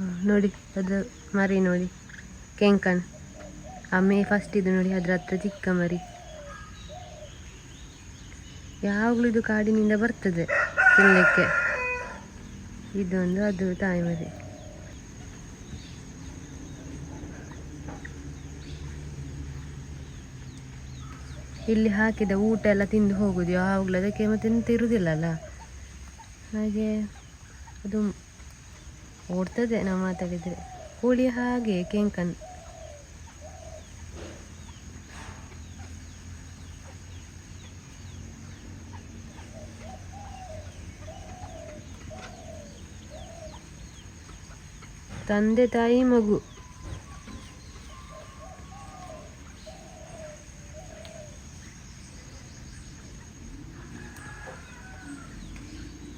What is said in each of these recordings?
ನೋಡಿ ಅದು ಮರಿ ನೋಡಿ. ಕೆಂಕನ್ ಆಮೇ ಫಸ್ಟ್ ಇದು ನೋಡಿ, ಅದ್ರ ಹತ್ರ ಚಿಕ್ಕ ಮರಿ. ಯಾವಾಗಲೂ ಇದು ಕಾಡಿನಿಂದ ಬರ್ತದೆ ತಿನ್ನಲಿಕ್ಕೆ ಇದೊಂದು ಅದು ತಾಯಿ ಮರಿ. ಇಲ್ಲಿ ಹಾಕಿದ ಊಟ ಎಲ್ಲ ತಿಂದು ಹೋಗುದು. ಯಾವಾಗಲೂ ಅದಕ್ಕೆ ಮತ್ತೆ ಎಂತ ಇರುವುದಿಲ್ಲಲ್ಲ ಹಾಗೆ ಅದು ಓಡ್ತದೆ ನಾವು ಮಾತಾಡಿದರೆ. ಕೋಳಿ ಹಾಗೆ ಕೆಂಕನ್. ತಂದೆ ತಾಯಿ ಮಗು.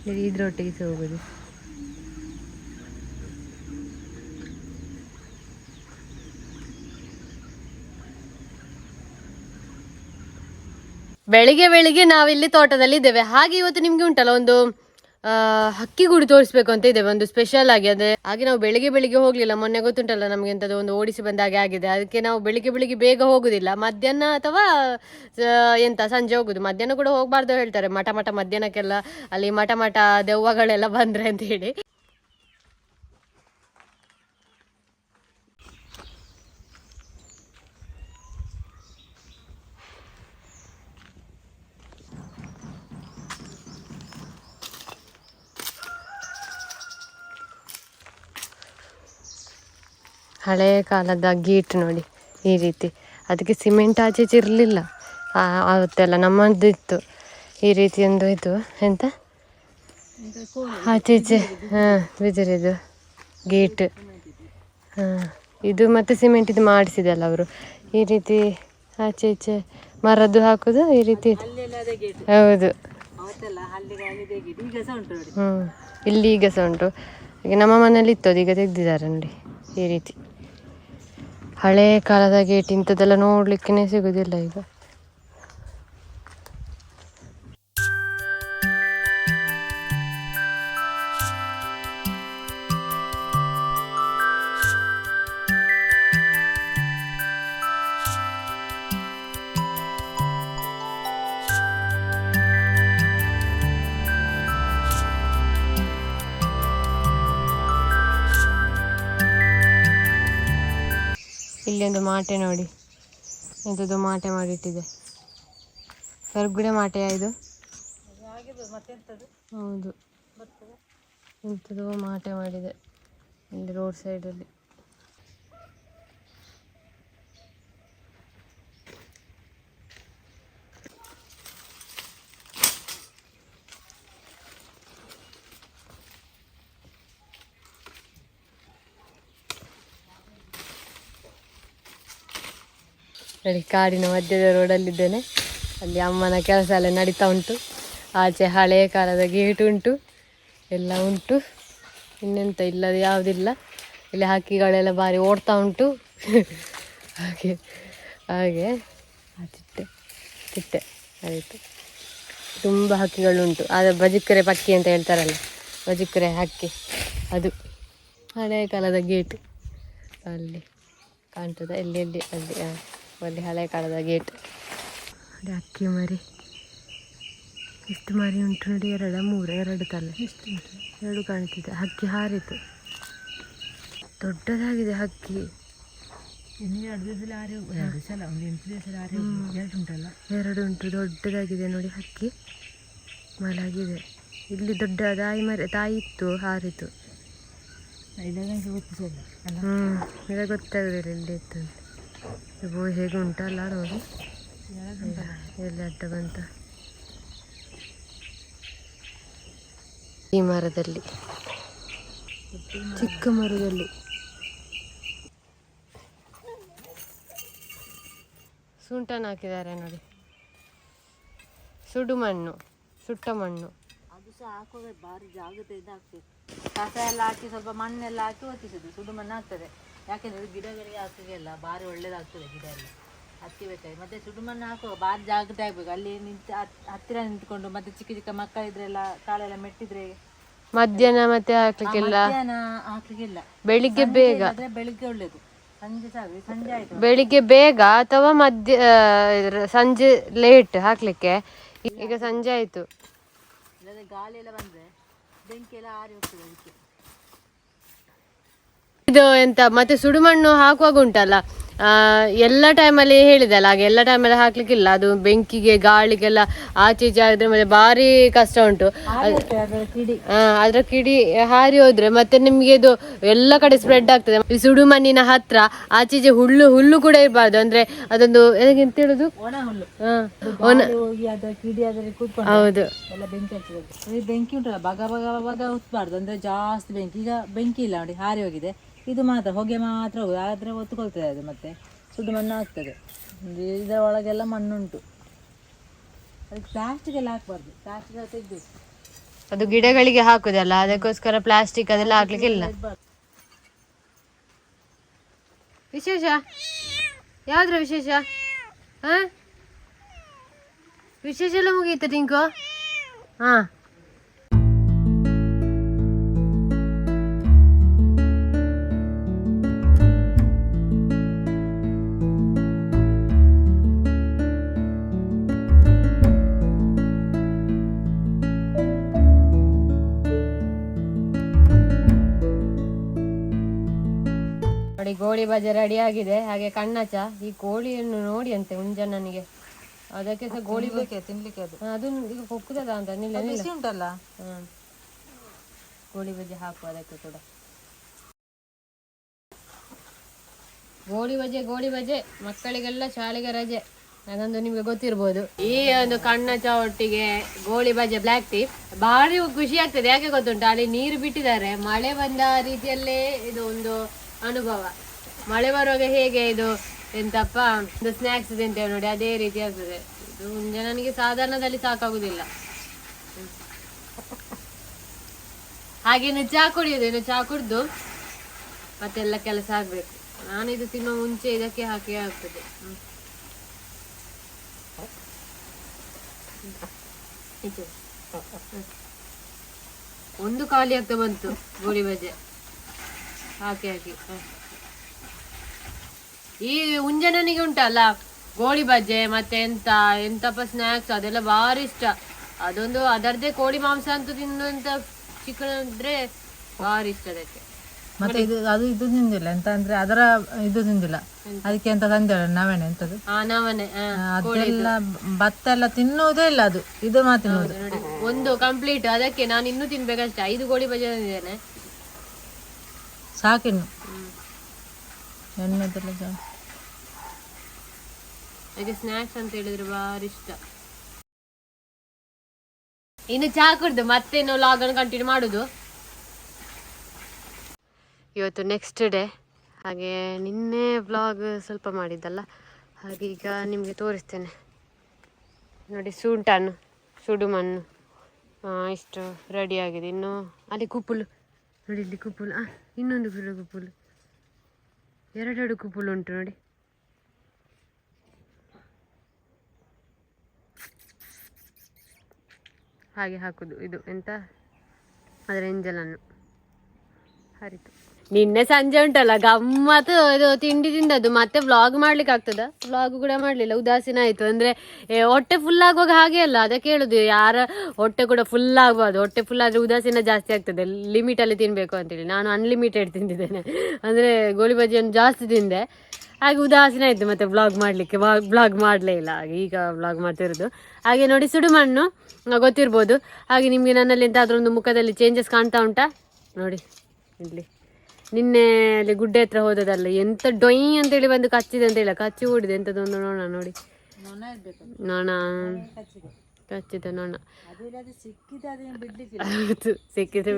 ಇದ್ರೊಟ್ಟಿಗೆ ಹೋಗುದು ಬೆಳಿಗ್ಗೆ ಬೆಳಿಗ್ಗೆ ನಾವಿಲ್ಲಿ ತೋಟದಲ್ಲಿ ಇದ್ದೇವೆ. ಹಾಗೆ ಇವತ್ತು ನಿಮ್ಗೆ ಉಂಟಲ್ಲ ಒಂದು ಹಕ್ಕಿ ಗುಡಿ ತೋರಿಸ್ಬೇಕು ಅಂತ ಇದೆ, ಒಂದು ಸ್ಪೆಷಲ್ ಆಗಿ. ಅದೇ, ಹಾಗೆ ನಾವು ಬೆಳಿಗ್ಗೆ ಬೆಳಿಗ್ಗೆ ಹೋಗ್ಲಿಲ್ಲ. ಮೊನ್ನೆ ಗೊತ್ತುಂಟಲ್ಲ ನಮ್ಗೆ ಎಂತದ್ದು ಒಂದು ಓಡಿಸಿ ಬಂದಾಗೆ ಆಗಿದೆ. ಅದಕ್ಕೆ ನಾವು ಬೆಳಿಗ್ಗೆ ಬೆಳಿಗ್ಗೆ ಬೇಗ ಹೋಗುದಿಲ್ಲ. ಮಧ್ಯಾಹ್ನ ಅಥವಾ ಎಂತ, ಸಂಜೆ ಹೋಗುದು. ಮಧ್ಯಾಹ್ನ ಕೂಡ ಹೋಗ್ಬಾರ್ದು ಹೇಳ್ತಾರೆ. ಮಠ ಮಠ ಮಧ್ಯಾಹ್ನಕ್ಕೆಲ್ಲ, ಅಲ್ಲಿ ಮಠ ಮಠ ದೆವ್ವಗಳೆಲ್ಲ ಬಂದ್ರೆ ಅಂತ ಹೇಳಿ. ಹಳೆಯ ಕಾಲದ ಗೇಟ್ ನೋಡಿ ಈ ರೀತಿ. ಅದಕ್ಕೆ ಸಿಮೆಂಟ್ ಆಚೆ ಈಚೆ ಇರಲಿಲ್ಲ ಆವತ್ತೆಲ್ಲ ನಮ್ಮದಿತ್ತು ಈ ರೀತಿ ಒಂದು ಇದು ಎಂತ? ಆಚೆ ಈಚೆ ಹಾಂ ಬಿದಿರಿದು ಗೇಟ್. ಹಾಂ ಇದು ಮತ್ತೆ ಸಿಮೆಂಟ್ ಇದು ಮಾಡಿಸಿದಲ್ಲ ಅವರು. ಈ ರೀತಿ ಆಚೆ ಈಚೆ ಮರದ್ದು ಹಾಕೋದು ಈ ರೀತಿ ಇದು. ಹೌದು. ಹ್ಞೂ ಇಲ್ಲಿ ಈಗ ಸಹ ಉಂಟು. ಈಗ ನಮ್ಮ ಮನೇಲಿ ಇತ್ತು ಅದು ಈಗ ತೆಗ್ದಿದ್ದಾರೆ ನೋಡಿ ಈ ರೀತಿ. ಹಳೇ ಕಾಲದ ಗೇಟ್ ಇಂಥದ್ದೆಲ್ಲ ನೋಡ್ಲಿಕ್ಕೆನೆ ಸಿಗುದಿಲ್ಲ ಈಗ. ಇಲ್ಲಿ ಒಂದು ಮಾಟೆ ನೋಡಿ. ಇಂಥದ್ದು ಮಾಟೆ ಮಾಡಿಟ್ಟಿದೆ. ಕರ್ಗುಡೆ ಮಾಟೆಯ ಇದು? ಹೌದು. ಇಂಥದ್ದು ಮಾಟೆ ಮಾಡಿದೆ. ಇಲ್ಲಿ ರೋಡ್ ಸೈಡಲ್ಲಿ ನೋಡಿ ಕಾಡಿನ ಮಧ್ಯದ ರೋಡಲ್ಲಿದ್ದೇನೆ ಅಲ್ಲಿ ಅಮ್ಮನ ಕೆಲಸ ಎಲ್ಲ ನಡೀತಾ ಉಂಟು. ಆಚೆ ಹಳೆಯ ಕಾಲದ ಗೇಟ್ ಉಂಟು. ಎಲ್ಲ ಉಂಟು. ಇನ್ನೆಂತ ಇಲ್ಲದ ಯಾವುದಿಲ್ಲ. ಇಲ್ಲಿ ಹಕ್ಕಿಗಳೆಲ್ಲ ಭಾರಿ ಓಡ್ತಾ ಉಂಟು. ಹಾಗೆ ಹಾಗೆ. ಆ ಚಿಟ್ಟೆ ಚಿಟ್ಟೆ. ಆಯಿತು. ತುಂಬ ಹಕ್ಕಿಗಳುಂಟು ಆದರೆ ಬಜಿಕರೆ ಪಕ್ಕಿ ಅಂತ ಹೇಳ್ತಾರಲ್ಲ, ಬಜಿಕರೆ ಹಕ್ಕಿ. ಅದು ಹಳೆಯ ಕಾಲದ ಗೇಟ್. ಅಲ್ಲಿ ಕಾಣ್ತದೆ. ಎಲ್ಲಿ ಎಲ್ಲಿ, ಅಲ್ಲಿ ಆ, ಹಳೆ ಕಾಲದ ಗೇಟ್. ನೋಡಿ ಅಕ್ಕಿ ಮರಿ? ಎಷ್ಟು ಮರಿ ಉಂಟು ನೋಡಿ ಎರಡ ಮೂರು ಎರಡು ತಲೆ. ಎಷ್ಟು ಎರಡು ಕಾಣ್ತಿದೆ. ಹಕ್ಕಿ ಹಾರಿತು. ದೊಡ್ಡದಾಗಿದೆ ಹಕ್ಕಿ. ಇನ್ನು ಎರಡು ದಿವಸ ಆರಿ ಎರಡು ದಿವಸ ಅಲ್ಲ ಒಂದು ಎಂಟು ದಿವಸ ಆರಿ ಎರಡು ಉಂಟಲ್ಲ? ಎರಡು ಉಂಟು. ದೊಡ್ಡದಾಗಿದೆ ನೋಡಿ ಹಕ್ಕಿ. ಮಲಗಿದೆ. ಇಲ್ಲಿ ದೊಡ್ಡ ತಾಯಿ ಮರಿ ತಾಯಿ ಇತ್ತು ಹಾರಿತು. ಹ್ಞೂ ಈಗ ಗೊತ್ತಾಗಲಿಲ್ಲ ಇಲ್ಲಿ ಇತ್ತು ಅಂತ. ಇವು ಹೇಗೆ ಉಂಟಲ್ಲ ನೋಡಿ ಎಲ್ಲಿ ಅಡ್ಡ ಬಂತ? ಈ ಮರದಲ್ಲಿ. ಚಿಕ್ಕ ಮರದಲ್ಲಿ. ಸುಂಟನ ಹಾಕಿದ್ದಾರೆ ನೋಡಿ. ಸುಡು ಮಣ್ಣು, ಸುಟ್ಟ ಮಣ್ಣು. ಅದು ಸಹ ಭಾರಿ ಜಾಗ್ರತೆಯಿಂದ ಇದಾಗ್ತದೆ. ಕಸ ಎಲ್ಲ ಹಾಕಿ ಸ್ವಲ್ಪ ಮಣ್ಣೆಲ್ಲ ಹಾಕಿ ಒತ್ತಿಸುದು, ಸುಡು ಮಣ್ಣು ಆಗ್ತದೆ. ಯಾಕೆಂದ್ರೆ ಗಿಡಗಳಿಗೆ ಹಾಕಿಗೆಲ್ಲ ಭಾರಿ ಒಳ್ಳೇದಾಗ್ತದೆ ಗಿಡ ಎಲ್ಲ ಹತ್ತಿ ಬೇಕಾಗಿ ಮತ್ತೆ ಸುಡುಮಣ್ಣು ಹಾಕುವ ಹಾಕುವಾಗ ಭಾರಿ ಜಾಗ್ರತೆ ಆಗ್ಬೇಕು. ಅಲ್ಲಿ ನಿಂತು ಹತ್ತಿರ ನಿಂತ್ಕೊಂಡು ಮತ್ತೆ ಚಿಕ್ಕ ಚಿಕ್ಕ ಮಕ್ಕಳಿದ್ರೆಲ್ಲ ಕಾಲೆಲ್ಲ ಮೆಟ್ಟಿದ್ರೆ ಮಧ್ಯಾಹ್ನ ಮತ್ತೆ ಹಾಕ್ಲಿಕ್ಕಿಲ್ಲ? ಮಧ್ಯಾಹ್ನ ಹಾಕ್ಲಿಕ್ಕಿಲ್ಲ. ಬೆಳಿಗ್ಗೆ ಬೇಗ? ಆದ್ರೆ ಬೆಳಿಗ್ಗೆ ಒಳ್ಳೇದು. ಸಂಜೆ ಸಾಕು ಸಂಜೆ ಆಯ್ತು ಬೆಳಿಗ್ಗೆ ಬೇಗ ಅಥವಾ ಮಧ್ಯ ಸಂಜೆ ಲೇಟ್ ಹಾಕ್ಲಿಕ್ಕೆ? ಈಗ ಸಂಜೆ ಆಯ್ತು. ಗಾಳಿ ಎಲ್ಲ ಬಂದ್ರೆ ಬೆಂಕಿ ಎಲ್ಲ ಆರಿ ಹೋಗ್ತದೆ ಅದಕ್ಕೆ. ಇದು ಎಂತ ಮತ್ತೆ ಸುಡುಮಣ್ಣು ಹಾಕುವಾಗ ಉಂಟಲ್ಲ ಎಲ್ಲ ಟೈಮಲ್ಲಿ ಹೇಳಿದಲ್ಲ ಹಾಗೆ ಎಲ್ಲ ಟೈಮಲ್ಲಿ ಹಾಕ್ಲಿಕ್ಕಿಲ್ಲ ಅದು ಬೆಂಕಿಗೆ ಗಾಳಿಗೆಲ್ಲ ಆಚೆ ಈಚೆ ಆದ್ರೆ ಮತ್ತೆ ಭಾರಿ ಕಷ್ಟ ಉಂಟು. ಅದರ ಕಿಡಿ. ಆ, ಅದ್ರ ಕಿಡಿ ಹಾರಿ ಹೋದ್ರೆ ಮತ್ತೆ ನಿಮ್ಗೆ ಇದು ಎಲ್ಲ ಕಡೆ ಸ್ಪ್ರೆಡ್ ಆಗ್ತದೆ. ಈ ಸುಡು ಮಣ್ಣಿನ ಹತ್ರ ಆಚೀಚೆ ಹುಲ್ಲು ಹುಲ್ಲು ಕೂಡ ಇರಬಾರ್ದು. ಅಂದ್ರೆ ಅದೊಂದು ಎಂತ ಹೇಳುದು? ಹೌದು. ಬೆಂಕಿ ಉಂಟಲ್ಲ ಬಗ ಬಗ ಬಗ ಹೊತ್ಬಾರ್ದು ಅಂದ್ರೆ ಜಾಸ್ತಿ ಬೆಂಕಿ. ಈಗ ಬೆಂಕಿ ಇಲ್ಲ ನೋಡಿ ಹಾರಿ ಹೋಗಿದೆ. ಇದು ಮಾತ್ರ ಹೊಗೆ ಮಾತ್ರ ಹೋಗುದು. ಆದ್ರೆ ಒತ್ತುಕೊಳ್ತದೆ ಅದು ಮತ್ತೆ. ಸುಡು ಮಣ್ಣು ಆಗ್ತದೆ. ಇದರ ಒಳಗೆಲ್ಲ ಮಣ್ಣುಂಟು. ಅದಕ್ಕೆ ಪ್ಲಾಸ್ಟಿಕ್ ಎಲ್ಲ ಹಾಕ್ಬಾರ್ದು. ಪ್ಲಾಸ್ಟಿಕ್ ಎಲ್ಲ ತೆಗೆದು. ಅದು ಗಿಡಗಳಿಗೆ ಹಾಕುದಲ್ಲ ಅದಕ್ಕೋಸ್ಕರ ಪ್ಲಾಸ್ಟಿಕ್ ಅದೆಲ್ಲ ಹಾಕ್ಲಿಕ್ಕಿಲ್ಲ ಇಲ್ಲ? ವಿಶೇಷ? ಯಾವ್ದ್ರ ವಿಶೇಷ? ಹಾ? ವಿಶೇಷ ಎಲ್ಲ ಮುಗಿಯುತ್ತೆ ಟಿಂಕು? ಹಾ. ನೋಡಿ ಗೋಳಿ ಬಜೆ ರೆಡಿ ಆಗಿದೆ. ಹಾಗೆ ಕಣ್ಣಚ ಈ ಕೋಳಿಯನ್ನು ನೋಡಿ ಅಂತೆ ನನಗೆ. ಅದಕ್ಕೆ ಸಹ ಗೋಳಿ ಬೇಕೆ ತಿನ್ಲಿಕ್ಕೆ ಅದು. ಅದು ಈಗ ಕೊಕ್ಕದ ಅಂತ. ನಿಲ್ಲ ಉಂಟಲ್ಲ? ಗೋಳಿ ಬಜೆ ಹಾಕು ಅದಕ್ಕೆ ಕೂಡ. ಗೋಳಿ ಬಜೆ ಗೋಳಿ ಬಜೆ. ಮಕ್ಕಳಿಗೆಲ್ಲ ಶಾಲೆಗೆ ರಜೆ. ಅದೊಂದು ನಿಮ್ಗೆ ಗೊತ್ತಿರ್ಬೋದು. ಈ ಒಂದು ಕಣ್ಣ ಒಟ್ಟಿಗೆ ಗೋಳಿ ಬಜೆ ಬ್ಲ್ಯಾಕ್ ಟೀ ಭಾರಿ ಖುಷಿ ಆಗ್ತದೆ. ಯಾಕೆ ಗೊತ್ತುಂಟು? ಅಲ್ಲಿ ನೀರು ಬಿಟ್ಟಿದ್ದಾರೆ. ಮಳೆ ಬಂದ ರೀತಿಯಲ್ಲೇ ಇದು ಒಂದು ಅನುಭವ. ಮಳೆ ಬರುವಾಗ ಹೇಗೆ ಇದು ಎಂತಪ್ಪ ಒಂದು ಸ್ನ್ಯಾಕ್ಸ್ ತಿಂತೇವೆ ನೋಡಿ, ಅದೇ ರೀತಿ ಆಗ್ತದೆ. ಇದು ನನಗೆ ಸಾಧಾರಣದಲ್ಲಿ ಸಾಕಾಗುದಿಲ್ಲ. ಹಾಗೆ ಇನ್ನು ಚಹಾ ಕುಡಿಯೋದು, ಇನ್ನು ಚಹಾ ಕುಡ್ದು ಮತ್ತೆಲ್ಲ ಕೆಲಸ ಆಗ್ಬೇಕು. ನಾನು ಇದು ತಿನ್ನೋ ಮುಂಚೆ ಇದಕ್ಕೆ ಹಾಕಿ ಆಗ್ತದೆ. ಒಂದು ಖಾಲಿ ಆಗ್ತಾ ಬಂತು, ಗೋಳಿ ಬಜೆ. ಹಾಕಿ ಹಾಕಿ. ಈ ಉಂಜನನಿಗೆ ಉಂಟಲ್ಲ ಗೋಳಿ ಬಜ್ಜೆ ಮತ್ತೆ ಎಂತ ಎಂತಪ್ಪ ಸ್ನ್ಯಾಕ್ಸ್ ಅದೆಲ್ಲ ಭಾರಿ ಇಷ್ಟ. ಅದೊಂದು ಅದರದೇ ಕೋಳಿ ಮಾಂಸ ಅಂತ ತಿನ್ನುವಂತ ಚಿಕನ್ ಅಂದ್ರೆ ಭಾರಿ ಇಷ್ಟ ಅದಕ್ಕೆ. ಮತ್ತೆ ಇದು ಅದು ಇದು ತಿಂದಿಲ್ಲ. ಎಂತ ಅಂದ್ರೆ ಅದರ ಇದು ತಿಂದಿಲ್ಲ. ಅದಕ್ಕೆ ಎಂತ ತಂದಿಲ್ಲ ನವಣೆ ಎಂತದ್ದು ಅದೆಲ್ಲ ಭತ್ತ ಎಲ್ಲ ತಿನ್ನುವುದೇ ಇಲ್ಲ ಅದು. ಇದು ಮಾತ್ರ ಒಂದು ಕಂಪ್ಲೀಟ್ ಅದಕ್ಕೆ ನಾನು ಇನ್ನೂ ತಿನ್ಬೇಕಷ್ಟೇ. ಐದು ಗೋಳಿ ಬಜೆ ತಂದಿದ್ದೇನೆ. ಸಾಕಿನ್ನು. ಎಣ್ಣೆದೆಲ್ಲ ಜಾಸ್ತಿ ಹಾಗೆ ಸ್ನ್ಯಾಕ್ಸ್ ಅಂತ ಹೇಳಿದ್ರೆ ಭಾರಿ ಇಷ್ಟ. ಇನ್ನು ಚಹಾ ಕುಡ್ದು ಮತ್ತೆ ನಾವು ಲಾಗನ್ನು ಕಂಟಿನ್ಯೂ ಮಾಡುದು. ಇವತ್ತು ನೆಕ್ಸ್ಟ್ ಡೇ ಹಾಗೆ ನಿನ್ನೆ ಬ್ಲಾಗ್ ಸ್ವಲ್ಪ ಮಾಡಿದ್ದಲ್ಲ. ಹಾಗೆ ಈಗ ನಿಮಗೆ ತೋರಿಸ್ತೇನೆ. ನೋಡಿ ಸುಂಟನ್ನು ಸುಡು ಮಣ್ಣು ಆ, ಇಷ್ಟು ಆಗಿದೆ. ಇನ್ನು ಅಲ್ಲಿ ಕುಪ್ಪುಲು. ನೋಡಿ ಇಲ್ಲಿ ಕುಪ್ಪುಲು. ಆ, ಇನ್ನೊಂದು ಫುಲ್ ಕುಪ್ಪುಲು. ಎರಡೆರಡು ಕುಪ್ಪುಲು ಉಂಟು ನೋಡಿ. ಹಾಗೆ ಹಾಕೋದು. ಇದು ಎಂತ? ಅದರ ಎಂಜಲನ್ನು. ಹರಿತು. ನಿನ್ನೆ ಸಂಜೆ ಉಂಟಲ್ಲ ಗಮ್ಮತ್ತು ಇದು ತಿಂಡಿ ತಿಂದದ್ದು. ಮತ್ತೆ ವ್ಲಾಗ್ ಮಾಡ್ಲಿಕ್ಕೆ ಆಗ್ತದ? ವ್ಲಾಗ್ ಕೂಡ ಮಾಡಲಿಲ್ಲ, ಉದಾಸೀನ ಆಯಿತು. ಅಂದರೆ ಹೊಟ್ಟೆ ಫುಲ್ ಆಗುವಾಗ ಹಾಗೆ ಅಲ್ಲ ಅದಕ್ಕೆ ಹೇಳುದು ಯಾರ ಹೊಟ್ಟೆ ಕೂಡ ಫುಲ್ ಆಗಬಾರ್ದು ಹೊಟ್ಟೆ ಫುಲ್ ಆದರೆ ಉದಾಸೀನ ಜಾಸ್ತಿ ಆಗ್ತದೆ. ಲಿಮಿಟಲ್ಲಿ ತಿನ್ನಬೇಕು ಅಂತೇಳಿ. ನಾನು ಅನ್ಲಿಮಿಟೆಡ್ ತಿಂದಿದ್ದೇನೆ. ಅಂದರೆ ಗೋಳಿ ಬಜ್ಜಿಯನ್ನು ಜಾಸ್ತಿ ತಿಂದೆ. ಹಾಗೆ ಉದಾಸೀನ ಆಯಿತು ಮತ್ತೆ ವ್ಲಾಗ್ ಮಾಡಲಿಕ್ಕೆ. ವ್ಲಾಗ್ ಮಾಡಲೇ ಇಲ್ಲ. ಈಗ ವ್ಲಾಗ್ ಮಾಡ್ತಿರೋದು ಹಾಗೆ ನೋಡಿ ಸುಡುಮಣ್ಣು ಗೊತ್ತಿರ್ಬೋದು. ಹಾಗೆ ನಿಮಗೆ ನನ್ನಲ್ಲಿ ಎಂತಾದ್ರೂ ಒಂದು ಮುಖದಲ್ಲಿ ಚೇಂಜಸ್ ಕಾಣ್ತಾ ಉಂಟಾ? ನೋಡಿ. ಇಲ್ಲಿ. ನಿನ್ನೆ ಅಲ್ಲಿ ಗುಡ್ಡೆ ಹತ್ರ ಹೋದದಲ್ಲ ಎಂತ ಡೊಯ್ ಅಂತೇಳಿ ಬಂದು ಕಚ್ಚಿದೆ ಅಂತ ಇಲ್ಲ ಕಚ್ಚಿ ಓಡಿದೆ ಎಂಥದ್ದೊಂದು ನೋಣ ನೋಡಿ. ನೊಣ ಕಚ್ಚಿದೆ. ನೋಣ. ಹೌದು ಸಿಕ್ಕಿದ್ರೆ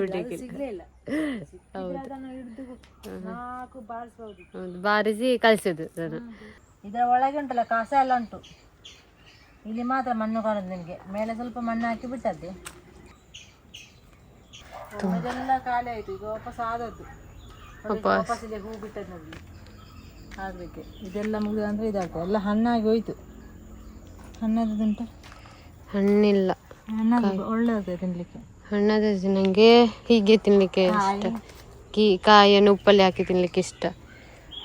ಹೌದು. ಬಾರಿಸಿ ಕಳಿಸೋದು ಅದನ್ನು. ಇದರ ಒಳಗೆ ಉಂಟಲ್ಲ ಕಸ ಎಲ್ಲ ಉಂಟು. ಇಲ್ಲಿ ಮಾತ್ರ ಮಣ್ಣು ಕಾಣುದು ನಿಮಗೆ. ಮೇಲೆ ಸ್ವಲ್ಪ ಮಣ್ಣು ಹಾಕಿ ಬಿಟ್ಟದ್ದು? ಇದೆಲ್ಲ ಖಾಲಿ ಆಯ್ತು. ಈಗ ವಾಪಸ್ ಆದದ್ದು. ವಾಪಸ್. ಇಲ್ಲಿ ಹೂ ಬಿಟ್ಟದ್ದು ನೋಡಿ. ಆಗ್ಲಿಕ್ಕೆ. ಇದೆಲ್ಲ ಮುಗಿದ ಅಂದ್ರೆ ಇದಾಗ್ತದೆ. ಎಲ್ಲ ಹಣ್ಣಾಗಿ ಹೋಯ್ತು. ಹಣ್ಣಾದದುಂಟ ಹಣ್ಣಿಲ್ಲ. ಹಣ್ಣಾಗಿ ಒಳ್ಳೆ ಆಗ್ತದೆ ತಿನ್ಲಿಕ್ಕೆ? ಹಣ್ಣದ ನನಗೆ ಹೀಗೆ ತಿನ್ಲಿಕ್ಕೆ ಇಷ್ಟ. ಕೀ ಕಾಯನ್ನು ಉಪ್ಪಲ್ಲಿ ಹಾಕಿ ತಿನ್ಲಿಕ್ಕೆ ಇಷ್ಟ.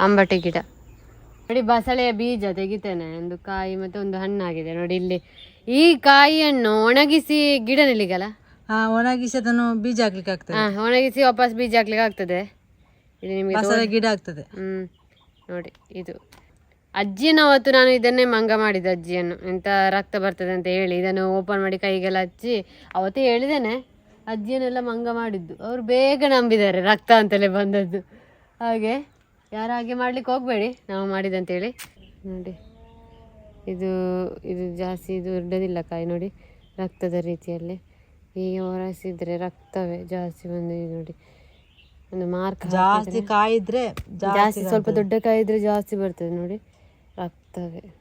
ಅಂಬಟೆ ಗಿಡ. ನೋಡಿ ಬಸಳೆಯ ಬೀಜ ತೆಗಿತೇನೆ. ಒಂದು ಕಾಯಿ ಮತ್ತೆ ಒಂದು ಹಣ್ಣಾಗಿದೆ. ನೋಡಿ ಇಲ್ಲಿ ಈ ಕಾಯಿಯನ್ನು ಒಣಗಿಸಿ ಗಿಡ ನೆಲಿಗಲ್ಲ ಹಾ ಒಣಗಿಸಿ ಅದನ್ನು ಬೀಜ ಹಾಕ್ಲಿಕ್ಕೆ ಆಗ್ತದೆ. ಹಾ ಒಣಗಿಸಿ ವಾಪಸ್ ಬೀಜ ಹಾಕ್ಲಿಕ್ಕೆ ಆಗ್ತದೆ. ಇದು ನಿಮಗೆ ಬಸಳೆ ಗಿಡ ಆಗ್ತದೆ. ಹ್ಮ್ ನೋಡಿ ಇದು. ಅಜ್ಜಿಯನ್ನು ಅವತ್ತು ನಾನು ಇದನ್ನೇ ಮಂಗ ಮಾಡಿದ್ದು ಅಜ್ಜಿಯನ್ನು. ಎಂತ ರಕ್ತ ಬರ್ತದೆ ಅಂತ ಹೇಳಿ ಇದನ್ನು ಓಪನ್ ಮಾಡಿ ಕೈಗೆಲ್ಲ ಹಚ್ಚಿ ಅವತ್ತೇ ಹೇಳಿದ್ದೇನೆ ಅಜ್ಜಿಯನ್ನೆಲ್ಲ ಮಂಗ ಮಾಡಿದ್ದು. ಅವರು ಬೇಗ ನಂಬಿದ್ದಾರೆ ರಕ್ತ ಅಂತಲೇ ಬಂದದ್ದು. ಹಾಗೆ ಯಾರು ಹಾಗೆ ಮಾಡ್ಲಿಕ್ಕೆ ಹೋಗ್ಬೇಡಿ ನಾವು ಮಾಡಿದಂತೇಳಿ. ನೋಡಿ ಇದು ಇದು ಜಾಸ್ತಿ ಇದು ಇಡೋದಿಲ್ಲ ಕಾಯಿ ನೋಡಿ ರಕ್ತದ ರೀತಿಯಲ್ಲಿ. ಹೀಗೆ ಒರೆಸಿದ್ರೆ ರಕ್ತವೇ ಜಾಸ್ತಿ ಬಂದಿದೆ ನೋಡಿ. ಒಂದು ಮಾರ್ಕ್ ಜಾಸ್ತಿ ಕಾಯಿದ್ರೆ ಜಾಸ್ತಿ ಸ್ವಲ್ಪ ದೊಡ್ಡ ಕಾಯಿದ್ರೆ ಜಾಸ್ತಿ ಬರ್ತದೆ ನೋಡಿ. ರಕ್ತವೇ.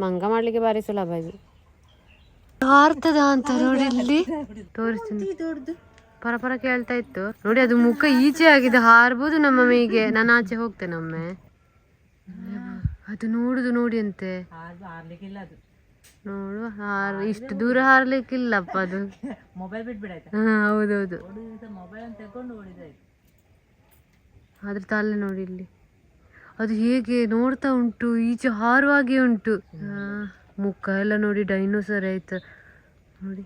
ಮಂಗ ಮಾಡ್ಲಿಕ್ಕೆ ಭಾರಿ ಸುಲಭ ಇದು. ಭಾರತದ ಅಂತ ನೋಡಿ ಇಲ್ಲಿ. ತೋರಿಸ್ತೀನಿ. ಪರ ಪರ ಕೇಳ್ತಾ ಇತ್ತು. ನೋಡಿ ಅದು ಮುಖ ಈಚೆ ಆಗಿದೆ. ಹಾರ್ಬೋದು ನಮ್ಮ ಮೈಗೆ. ನಾನು ಆಚೆ ಹೋಗ್ತೇನೆ ಒಮ್ಮೆ. ಅದು ನೋಡುದು ನೋಡಿ ಅಂತೆ. ನೋಡು ಹಾರ್ ಇಷ್ಟು ದೂರ ಹಾರ್ಲಿಕ್ಕಿಲ್ಲಪ್ಪ ಅದು. ಮೊಬೈಲ್ ಬಿಟ್ಬಿಡಾಯ್ತು? ಹಾ ಹೌದೌದು. ಮೊಬೈಲ್ ಅಂತ ತಗೊಂಡು ಓಡಿದಾಯ್ತು. ಅದ್ರ ತಲೆ ನೋಡಿ ಇಲ್ಲಿ. ಅದು ಹೇಗೆ ನೋಡ್ತಾ ಉಂಟು ಈಚೆ ಹಾರುವಾಗೆ ಉಂಟು. ಮುಖ ಎಲ್ಲ ನೋಡಿ ಡೈನೋಸರ್ ಆಯ್ತು. ನೋಡಿ.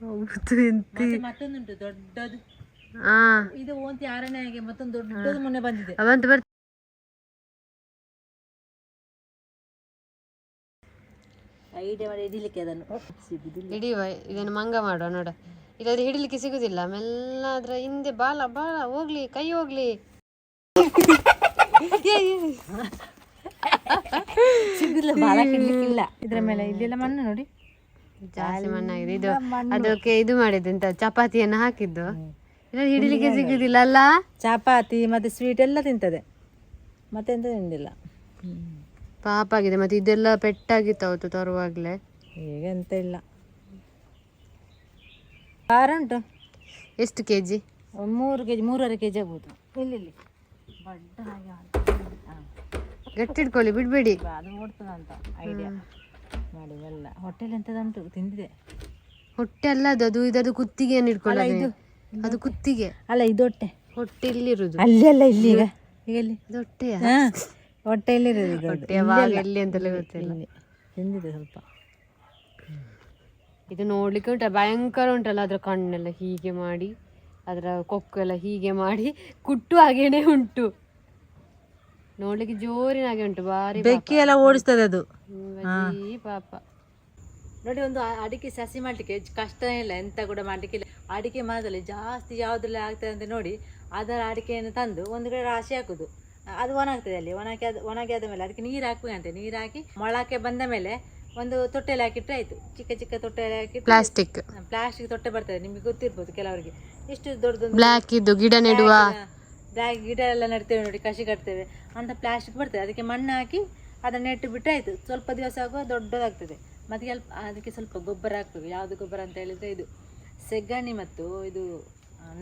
ಹೌದು ಎಂತ. ಮತ್ತೊಂದುಂಟು ದೊಡ್ಡದು. ಹಾ ಇದು ಓಂತಿ ಆಗಿ ಮತ್ತೊಂದು ದೊಡ್ಡದು ಮೊನ್ನೆ ಬಂದಿದೆ. ಅವಂತ ಐಡಿಯಾ ಮಾಡಿ ಹಿಡಿಲಿಕ್ಕೆ ಅದನ್ನು ಸಿಗುದಿಲ್ಲ ಹಿಡಿಯುವ ಇದನ್ನು ಮಂಗ ಮಾಡುವ ನೋಡ. ಇಲ್ಲಾದ್ರೆ ಹಿಡಿಲಿಕ್ಕೆ ಸಿಗುದಿಲ್ಲ. ಮೆಲ್ಲ ಅದ್ರ ಹಿಂದೆ ಬಾಲ ಬಾಲ ಹೋಗ್ಲಿ ಕೈ ಹೋಗ್ಲಿ. ಸಿಗುದಿಲ್ಲ ಬಾಲ ಇದ್ರ ಮೇಲೆ ಇಲ್ಲೆಲ್ಲ ಮಣ್ಣು ನೋಡಿ. ಜಾಸ್ತಿ ಮಣ್ಣಾಗಿದೆ. ಇದು ಅದಕ್ಕೆ ಇದು ಮಾಡಿದ್ದು ಎಂತ ಚಪಾತಿಯನ್ನು ಹಾಕಿದ್ದು. ಇಲ್ಲ ಹಿಡಿಲಿಕ್ಕೆ ಸಿಗುದಿಲ್ಲ ಅಲ್ಲ? ಚಪಾತಿ ಮತ್ತೆ ಸ್ವೀಟ್ ಎಲ್ಲ ತಿಂತದೆ. ಮತ್ತೆಂತ ತಿಂದಿಲ್ಲ. ಪಾಪ ಆಗಿದೆ ಮತ್ತೆ ಇದೆಲ್ಲ ಪೆಟ್ಟಾಗಿತ್ತು ಅವತ್ತು ತರುವಾಗ್ಲೇ. ಈಗ ಎಂತ ಇಲ್ಲ. ಖಾರ ಉಂಟು? ಎಷ್ಟು ಕೆ ಜಿ ಮೂರು ಕೆಜಿ ಮೂರುವರೆ ಕೆಜಿ ಆಗ್ಬೋದು. ಇಲ್ಲಿ ಇಲ್ಲಿ. ಬಡ್ಡ ಹಾಗೆ. ಗಟ್ಟಿ ಇಟ್ಕೊಳ್ಳಿ ಬಿಡ್ಬೇಡಿ ಅದು ಓಡ್ತದಂತ ಐಡಿಯಾ ಮಾಡಿ ಎಲ್ಲ. ಹೊಟ್ಟೆಲಿ ಎಂತದ ಉಂಟು? ತಿಂದಿದೆ. ಹೊಟ್ಟೆ ಅಲ್ಲ ಅದು ಅದು ಇದದು ಕುತ್ತಿಗೆಯನ್ನು ಇಟ್ಕೊಳ್ಳೋದು ಅದು ಕುತ್ತಿಗೆ. ಅಲ್ಲ ಇದು ಹೊಟ್ಟೆ. ಹೊಟ್ಟೆ ಇಲ್ಲಿರುದು. ಅಲ್ಲಿ ಅಲ್ಲ ಇಲ್ಲಿ ಈಗ. ಇಲ್ಲಿ ಹೊಟ್ಟೆಯ? ಹೊಟ್ಟೆಯಲ್ಲಿ ಎಲ್ಲಿ ಅಂತಲೇ ಗೊತ್ತಿಲ್ಲ. ಸ್ವಲ್ಪ. ಇದು ನೋಡ್ಲಿಕ್ಕೆ ಉಂಟ ಭಯಂಕರ ಉಂಟಲ್ಲ ಅದ್ರ ಕಣ್ಣೆಲ್ಲ ಹೀಗೆ ಮಾಡಿ ಅದರ ಕೊಕ್ಕು ಎಲ್ಲ ಹೀಗೆ ಮಾಡಿ ಕುಟ್ಟು ಹಾಗೇನೆ ಉಂಟು. ನೋಡ್ಲಿಕ್ಕೆ ಜೋರಿನ ಹಾಗೆ ಉಂಟು ಬಾರಿ. ಬೆಕ್ಕಿ ಎಲ್ಲ ಓಡಿಸ್ತದೆ ಅದು. ಪಾಪ. ನೋಡಿ ಒಂದು ಅಡಿಕೆ ಸಸಿ ಮಾಡ್ಲಿಕ್ಕೆ ಕಷ್ಟನೇ ಇಲ್ಲ ಎಂತ ಕೂಡ ಮಾಡ್ಲಿಕ್ಕೆ ಇಲ್ಲ. ಅಡಿಕೆ ಮರದಲ್ಲಿ ಜಾಸ್ತಿ ಯಾವುದ್ರಲ್ಲಿ ಆಗ್ತದೆ ಅಂತ ನೋಡಿ ಅದರ ಅಡಿಕೆಯನ್ನು ತಂದು ಒಂದು ಕಡೆ ರಾಶಿ ಹಾಕುದು. ಅದು ಒಣಗ್ತದೆ ಅಲ್ಲಿ. ಒಣಗಿ ಅದು ಒಣಗಿ ಆದ ಮೇಲೆ ಅದಕ್ಕೆ ನೀರು ಹಾಕ್ಬೇಕಂತೆ ನೀರು ಹಾಕಿ ಮೊಳಕೆ ಬಂದ ಮೇಲೆ ಒಂದು ತೊಟ್ಟೆಯಲ್ಲಿ ಹಾಕಿಟ್ರೆ ಆಯ್ತು. ಚಿಕ್ಕ ಚಿಕ್ಕ ತೊಟ್ಟೆಯಲ್ಲಿ ಹಾಕಿ ಪ್ಲಾಸ್ಟಿಕ್ ಪ್ಲಾಸ್ಟಿಕ್ ತೊಟ್ಟೆ ಬರ್ತದೆ. ನಿಮಗೆ ಗೊತ್ತಿರ್ಬೋದು ಕೆಲವರಿಗೆ. ಎಷ್ಟು ದೊಡ್ಡದೊಂದು ಬ್ಲ್ಯಾಕ್ ಇದು ಗಿಡ ನೆಡುವ. ಬ್ಲಾಕ್ ಗಿಡ ಎಲ್ಲ ನೆಡ್ತೇವೆ ನೋಡಿ ಕಸಿ ಕಟ್ತೇವೆ. ಅಂತ ಪ್ಲಾಸ್ಟಿಕ್ ಬರ್ತದೆ. ಅದಕ್ಕೆ ಮಣ್ಣು ಹಾಕಿ ಅದನ್ನ ನೆಟ್ಟು ಬಿಟ್ಟರೆ ಆಯ್ತು. ಸ್ವಲ್ಪ ದಿವಸ ಆಗುವ ದೊಡ್ಡದಾಗ್ತದೆ. ಮತ್ತೆ ಅದಕ್ಕೆ ಸ್ವಲ್ಪ ಗೊಬ್ಬರ ಹಾಕ್ಬೇಕು. ಯಾವುದು ಗೊಬ್ಬರ ಅಂತ ಹೇಳಿದ್ರೆ ಇದು ಸೆಗಣಿ ಮತ್ತು ಇದು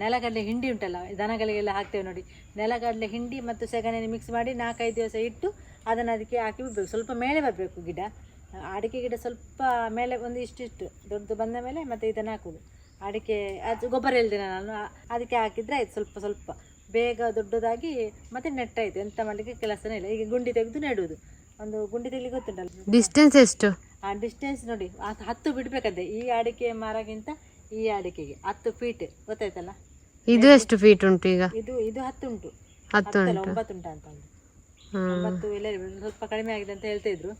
ನೆಲಗಡಲೆ ಹಿಂಡಿ ಉಂಟಲ್ಲ ದನಗಳಿಗೆಲ್ಲ ಹಾಕ್ತೇವೆ ನೋಡಿ. ನೆಲಗಡಲೆ ಹಿಂಡಿ ಮತ್ತು ಸೆಗಣಿಯನ್ನು ಮಿಕ್ಸ್ ಮಾಡಿ ನಾಲ್ಕೈದು ದಿವಸ ಇಟ್ಟು ಅದನ್ನು ಅದಕ್ಕೆ ಹಾಕಿ ಬಿಡಬೇಕು. ಸ್ವಲ್ಪ ಮೇಲೆ ಬರಬೇಕು ಗಿಡ. ಅಡಿಕೆ ಗಿಡ ಸ್ವಲ್ಪ ಮೇಲೆ ಒಂದು ಇಷ್ಟಿಷ್ಟು ದೊಡ್ಡದು ಬಂದ ಮೇಲೆ ಮತ್ತೆ ಇದನ್ನು ಹಾಕೋದು. ಅಡಿಕೆ ಅದು ಗೊಬ್ಬರ ಇಲ್ಲದೆ ನಾನು ಅದಕ್ಕೆ ಹಾಕಿದರೆ ಆಯ್ತು ಸ್ವಲ್ಪ ಸ್ವಲ್ಪ. ಬೇಗ ದೊಡ್ಡದಾಗಿ ಮತ್ತೆ ನೆಟ್ಟಾಯಿತು. ಎಂತ ಮಾಡಲಿಕ್ಕೆ ಕೆಲಸನೇ ಇಲ್ಲ. ಈಗ ಗುಂಡಿ ತೆಗೆದು ನೆಡುವುದು ಒಂದು ಗುಂಡಿ ತೆಗಲಿ ಗೊತ್ತುಂಟಲ್ಲ? ಡಿಸ್ಟೆನ್ಸ್ ಎಷ್ಟು? ಆ ಡಿಸ್ಟೆನ್ಸ್ ನೋಡಿ. ಹತ್ತು ಬಿಡಬೇಕಂತೆ. ಈ ಅಡಿಕೆ ಮರಗಿಂತ ಈ ಅಡಿಕೆಗೆ ಹತ್ತು ಫೀಟ್ ಗೊತ್ತಾಯ್ತಲ್ಲ? ಇದು ಎಷ್ಟು ಫೀಟ್ ಉಂಟು ಈಗ? ಇದು ಇದು ಹತ್ತು ಉಂಟು. ಹತ್ತು ಉಂಟು? ಒಂಬತ್ತು ಉಂಟು ಅಂತ. ಒಂಬತ್ತು ಸ್ವಲ್ಪ ಕಡಿಮೆ ಆಗಿದೆ ಅಂತ ಹೇಳ್ತಾ ಇದ್ರು.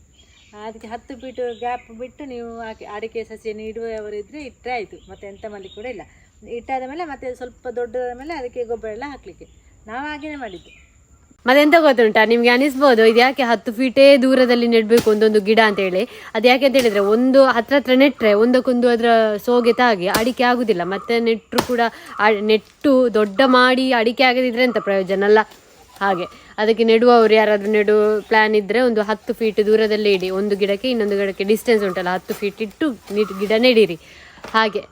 ಅದಕ್ಕೆ ಹತ್ತು ಫೀಟ್ ಗ್ಯಾಪ್ ಬಿಟ್ಟು ನೀವು ಹಾಕಿ ಅಡಿಕೆ ಸಸಿಯನ್ನು ಇಡುವವರು ಇದ್ರೆ ಇಟ್ಟರೆ ಆಯಿತು. ಮತ್ತೆ ಎಂತ ಮಾಡ್ಲಿಕ್ಕೆ ಕೂಡ ಇಲ್ಲ. ಇಟ್ಟಾದ ಮೇಲೆ ಮತ್ತೆ ಸ್ವಲ್ಪ ದೊಡ್ಡದಾದ ಮೇಲೆ ಅದಕ್ಕೆ ಗೊಬ್ಬರ ಎಲ್ಲ ಹಾಕ್ಲಿಕ್ಕೆ. ನಾವು ಹಾಗೇನೆ ಮಾಡಿದ್ದು. ಮತ್ತೆಂತ ಗೊತ್ತುಂಟಾ? ನಿಮ್ಗೆ ಅನಿಸ್ಬೋದು, ಇದು ಯಾಕೆ ಹತ್ತು ಫೀಟೇ ದೂರದಲ್ಲಿ ನೆಡಬೇಕು ಒಂದೊಂದು ಗಿಡ ಅಂತ ಹೇಳಿ? ಅದು ಯಾಕೆ ಅಂತ ಹೇಳಿದ್ರೆ, ಒಂದು ಹತ್ರ ಹತ್ರ ನೆಟ್ಟರೆ ಒಂದಕ್ಕೊಂದು ಅದರ ಸೋಗೆ ತಾಗಿ, ಅಡಿಕೆ ಆಗುದಿಲ್ಲ. ಮತ್ತೆ ನೆಟ್ಟರು ಕೂಡ ನೆಟ್ಟು ದೊಡ್ಡ ಮಾಡಿ ಅಡಿಕೆ ಆಗದಿದ್ರೆ ಎಂತ ಪ್ರಯೋಜನ ಅಲ್ಲ? ಹಾಗೆ. ಅದಕ್ಕೆ ನೆಡುವವರು ಯಾರಾದರೂ ನೆಡು ಪ್ಲಾನ್ ಇದ್ರೆ ಒಂದು ಹತ್ತು ಫೀಟ್ ದೂರದಲ್ಲಿ ಇಡಿ. ಒಂದು ಗಿಡಕ್ಕೆ ಇನ್ನೊಂದು ಗಿಡಕ್ಕೆ ಡಿಸ್ಟೆನ್ಸ್ ಉಂಟಲ್ಲ, ಹತ್ತು ಫೀಟ್ ಇಟ್ಟು ಗಿಡ ನೆಡಿರಿ. ಹಾಗೆ.